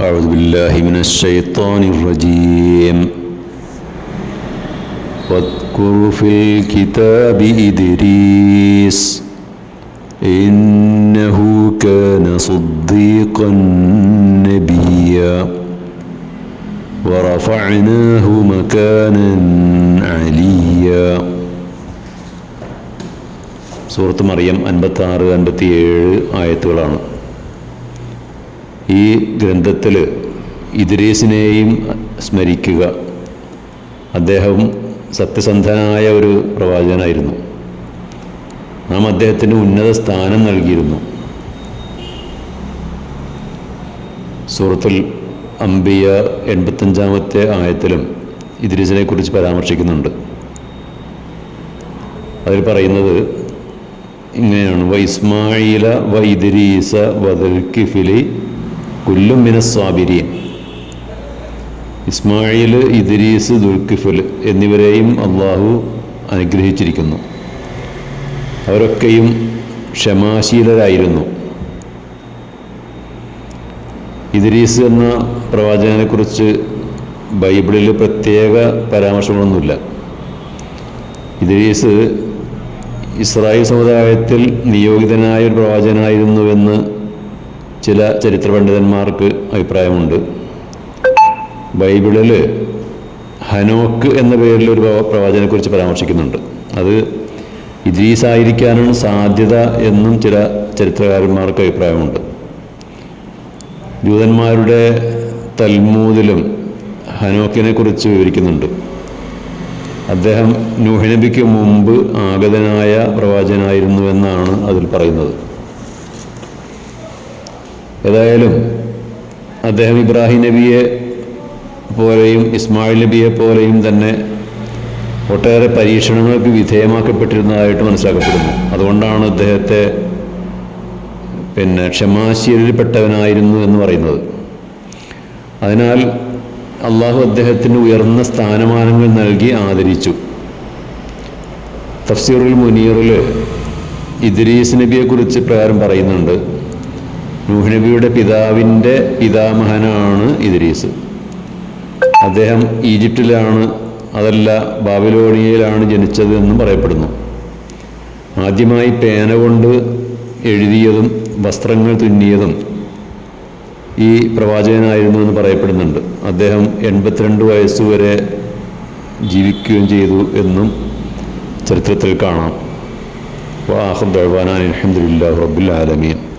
أعوذ بالله من الشيطان الرجيم واذكر في الكتاب إدريس إنه كان صديقا نبيا ورفعناه مكانا عليا സൂറത്ത് മറിയം അൻപത്തി ആറ് അൻപത്തി ഏഴ് ആയത്തുകളാണ് ഈ ഗ്രന്ഥത്തിൽ ഇദ്രീസിനെയും സ്മരിക്കുക. അദ്ദേഹം സത്യസന്ധനായ ഒരു പ്രവാചകനായിരുന്നു. നാം അദ്ദേഹത്തിന് ഉന്നത സ്ഥാനം നൽകിയിരുന്നു. സൂറത്തുൽ അംബിയ എൺപത്തഞ്ചാമത്തെ ആയത്തിലും ഇദ്രീസിനെ കുറിച്ച് പരാമർശിക്കുന്നുണ്ട്. അതിൽ പറയുന്നത് ഇങ്ങനെയാണ്. വ വൈദരീസ വ ഇദ്രീസ വദൽക്കിഫിലി കുല്ലും മിനസ്വാബിരിയൻ ഇസ്മായിൽ ഇദ്രീസ് ദുൽഖിഫൽ എന്നിവരെയും അള്ളാഹു അനുഗ്രഹിച്ചിരിക്കുന്നു. അവരൊക്കെയും ക്ഷമാശീലരായിരുന്നു. ഇദ്രീസ് എന്ന പ്രവാചകനെക്കുറിച്ച് ബൈബിളിൽ പ്രത്യേക പരാമർശങ്ങളൊന്നുമില്ല. ഇദ്രീസ് ഇസ്രായേൽ സമുദായത്തിൽ നിയോഗിതനായ ഒരു പ്രവാചകനായിരുന്നുവെന്ന് ചില ചരിത്ര പണ്ഡിതന്മാർക്ക് അഭിപ്രായമുണ്ട്. ബൈബിളിൽ ഹനോക്ക് എന്ന പേരിൽ ഒരു പ്രവാചനെക്കുറിച്ച് പരാമർശിക്കുന്നുണ്ട്. അത് ഇദ്രീസ് സാധ്യത എന്നും ചില ചരിത്രകാരന്മാർക്ക് അഭിപ്രായമുണ്ട്. ജൂതന്മാരുടെ തൽമൂതിലും ഹനോക്കിനെ കുറിച്ച് വിവരിക്കുന്നുണ്ട്. അദ്ദേഹം നൂഹനബിക്ക് മുമ്പ് ആഗതനായ പ്രവാചകനായിരുന്നു എന്നാണ് അതിൽ പറയുന്നത്. ഏതായാലും അദ്ദേഹം ഇബ്രാഹിം നബിയെ പോലെയും ഇസ്മായിൽ നബിയെ പോലെയും തന്നെ ഒട്ടേറെ പരീക്ഷണങ്ങൾക്ക് വിധേയമാക്കപ്പെട്ടിരുന്നതായിട്ട് മനസ്സിലാക്കപ്പെടുന്നു. അതുകൊണ്ടാണ് അദ്ദേഹത്തെ പിന്നെ ക്ഷമാശീലിൽപ്പെട്ടവനായിരുന്നു എന്ന് പറയുന്നത്. അതിനാൽ അള്ളാഹു അദ്ദേഹത്തിന് ഉയർന്ന സ്ഥാനമാനങ്ങൾ നൽകി ആദരിച്ചു. തഫ്സീറുൽ മുനീറിൽ ഇദ്രീസ് നബിയെക്കുറിച്ച് പ്രകാരം പറയുന്നുണ്ട്. നബിയുടെ പിതാവിന്റെ പിതാമഹനാണ് ഇദ്രീസ്. അദ്ദേഹം ഈജിപ്തിലാണ് അതല്ല ബാബിലോണിയയിലാണ് ജനിച്ചത് എന്നും പറയപ്പെടുന്നു. ആദ്യമായി പേന കൊണ്ട് എഴുതിയതും വസ്ത്രങ്ങൾ തുന്നിയതും ഈ പ്രവാചകനായിരുന്നു എന്ന് പറയപ്പെടുന്നുണ്ട്. അദ്ദേഹം എൺപത്തിരണ്ട് വയസ്സുവരെ ജീവിക്കുകയും ചെയ്തു എന്നും ചരിത്രത്തിൽ കാണാം. ദഴവാനാൻ അലഹമുല്ലാ റബ്ബുൽ ആലമീൻ.